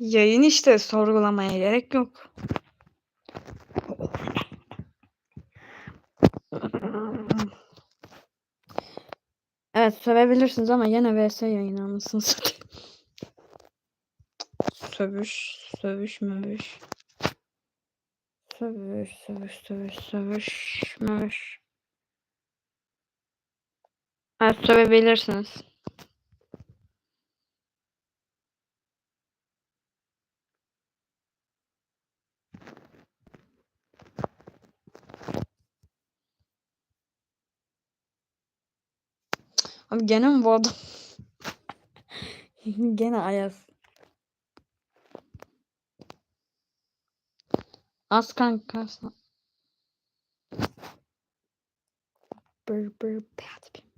Yayın işte sorgulamaya gerek yok. Evet sövebilirsiniz ama yine vs yayını anasını satayım. Sövüş, sövüş, mövüş. Sövüş, sövüş, sövüş, sövüş, mövüş. Evet sövebilirsiniz. Abi gene mi bu adam? gene Ayaz. Az kanka. Bır bır pat.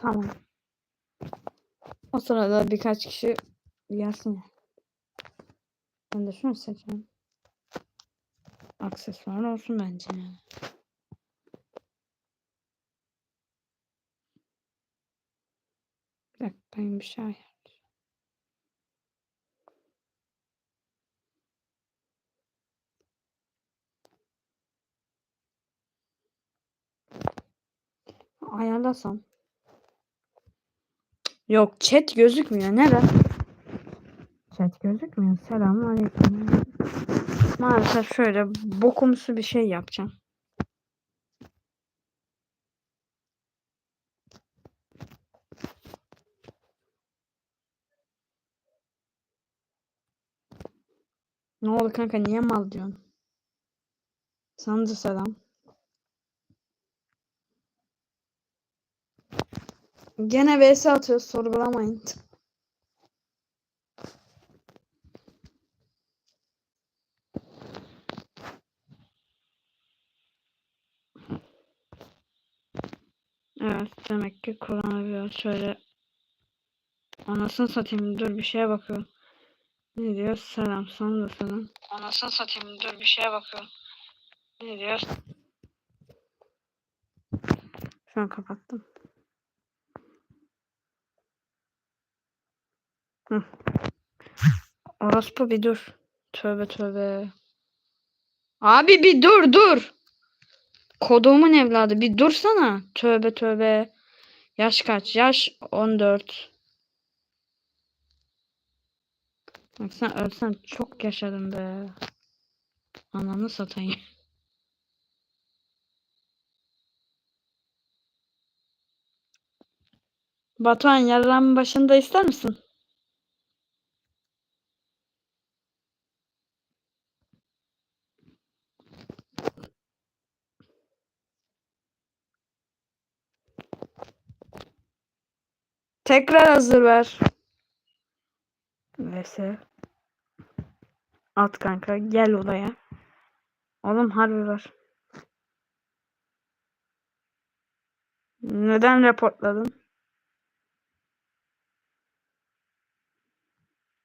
Tamam. O sırada birkaç kişi gelsin. Ben de şunu seçeyim. Aksesuar olsun bence yani. Bir dakika ben bir şey ayarlayayım. Ayarlasam. Yok chat gözükmüyor. Neden? Chat gözükmüyor. Selamünaleyküm. Maalesef şöyle bokumsu bir şey yapacağım. Ne oldu kanka niye mal diyorsun? Sana da selam. Gene vs atıyoruz sorgulamayın. Evet demek ki kullanabiliyor. Şöyle anasını satayım dur bir şeye bakıyorum. Ne diyor? Selam sana da selam. Anasını satayım dur bir şeye bakıyorum. Ne diyor? Şu an kapattım. Hı. Orospu bir dur. Tövbe tövbe. Abi bir dur dur. Kodumun evladı bir dursana. Tövbe tövbe. Yaş kaç? Yaş 14. Bak sen ölsen çok yaşadım be. Ananı satayım. Batuhan yarramın başında ister misin? Tekrar hazır ver. Neyse. At kanka gel odaya. Oğlum harbi var. Neden reportladın?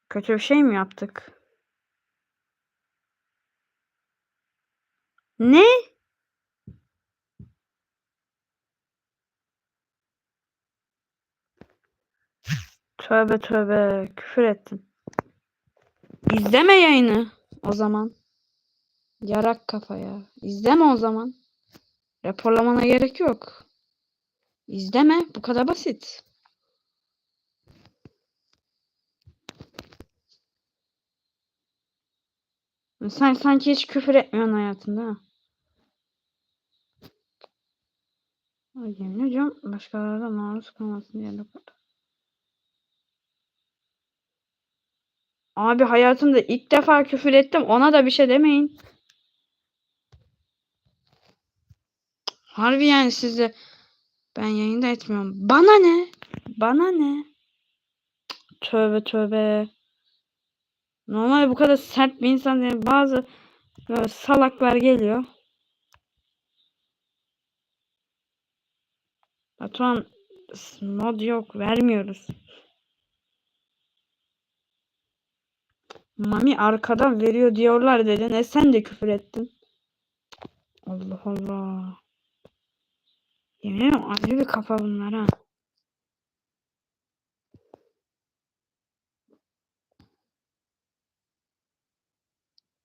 Kötü bir şey mi yaptık? Ne? Tövbe tövbe küfür ettin. İzleme yayını o zaman. Yarak kafaya. İzleme o zaman. Raporlamana gerek yok. İzleme. Bu kadar basit. Sen sanki hiç küfür etmiyorsun hayatında. ha. Yemin ediyorum başkalarına maruz kalmasın diye rapor. Abi hayatımda ilk defa küfür ettim. Ona da bir şey demeyin. Harbi yani sizde ben yayında etmiyorum. Bana ne? Bana ne? Tövbe tövbe. Normal bu kadar sert bir insan değil. Bazı salaklar geliyor. Batuhan mod yok vermiyoruz. Mami arkadan veriyor diyorlar dedi. Ne sen de küfür ettin. Allah Allah. Yemin ederim ayrı bir kafa bunlar ha.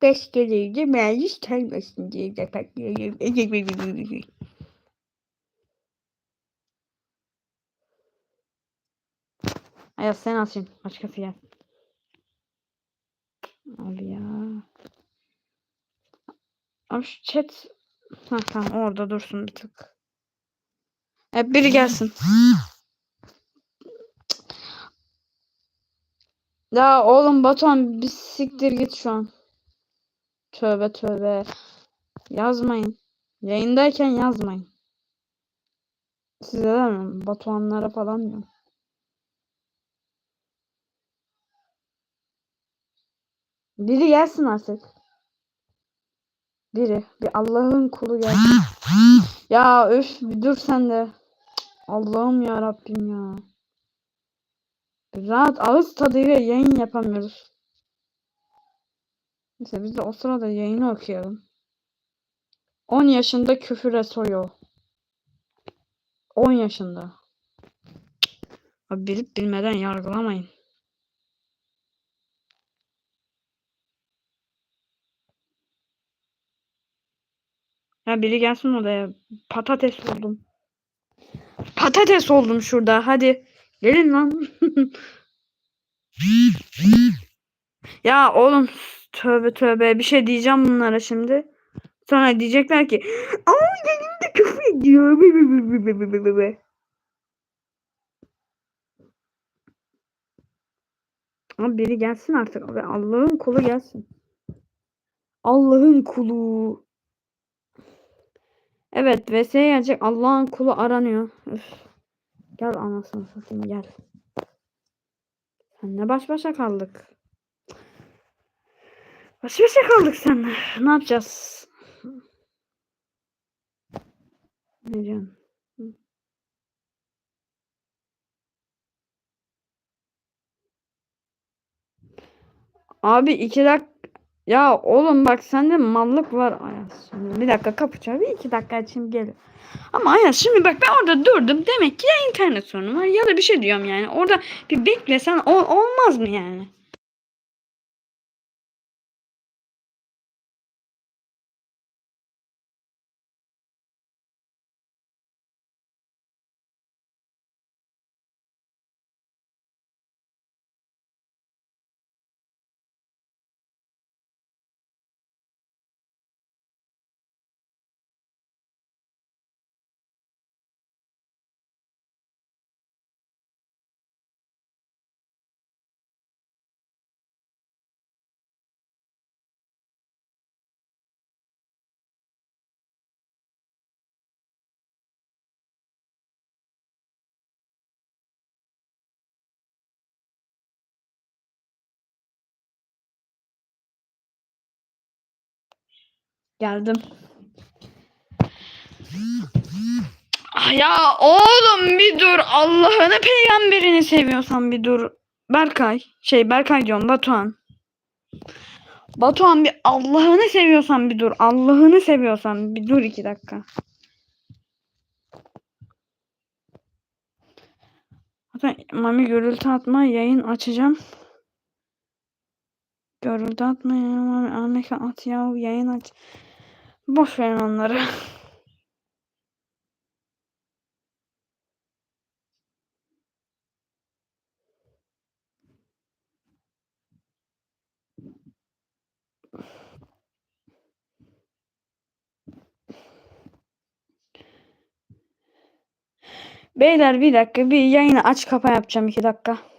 Beşkeliydi meclis gelmesin diye de bekliyorum. Ayaz sen açayım. Başkası gel. Abi ya. Abi şu chat. Ha tamam orada dursun bir tık. Hep biri gelsin. Ya oğlum Batuhan bir siktir git şu an. Tövbe tövbe. Yazmayın. Yayındayken yazmayın. Size demiyorum. Batuhanlara falan diyorum. Biri gelsin artık. Biri. Bir Allah'ın kulu gelsin. Ya öf bir dur sen de. Allah'ım ya Rabbim ya. Rahat ağız tadıyla yayın yapamıyoruz. Neyse biz de o sırada yayını okuyalım. 10 yaşında küfüre soyuyor. 10 yaşında. Abi bilip bilmeden yargılamayın. Ya biri gelsin odaya. Patates oldum. Patates oldum şurada. Hadi. Gelin lan. ya oğlum tövbe tövbe bir şey diyeceğim bunlara şimdi. Sonra diyecekler ki ama de küfür ediyor. Bı bı bı bı bı bı bı bı." Ama biri gelsin artık. Allah'ın kulu gelsin. Allah'ın kulu. Evet VS'ye gelecek Allah'ın kulu aranıyor. Üf. Gel anasını satayım gel. Senle baş başa kaldık. Baş başa kaldık seninle. Ne yapacağız? Ne diyorsun? Abi iki dakika ya oğlum bak sende mallık var. Şimdi bir dakika kapı. Bir iki dakika için gelir. Ama Ayaz şimdi bak ben orada durdum. Demek ki ya internet sorunu var ya da bir şey diyorum yani. Orada bir beklesen ol- olmaz mı yani? Geldim. Ah Ya oğlum bir dur. Allah'ını peygamberini seviyorsan bir dur. Berkay. Şey Berkay diyorum Batuhan. Batuhan bir Allah'ını seviyorsan bir dur. Allah'ını seviyorsan bir dur iki dakika. Zaten Mami gürültü atma yayın açacağım. Görüntü atmayın. Ahmet at ya yayın aç. Boş verin onları. Beyler bir dakika bir yayını aç kapa yapacağım iki dakika.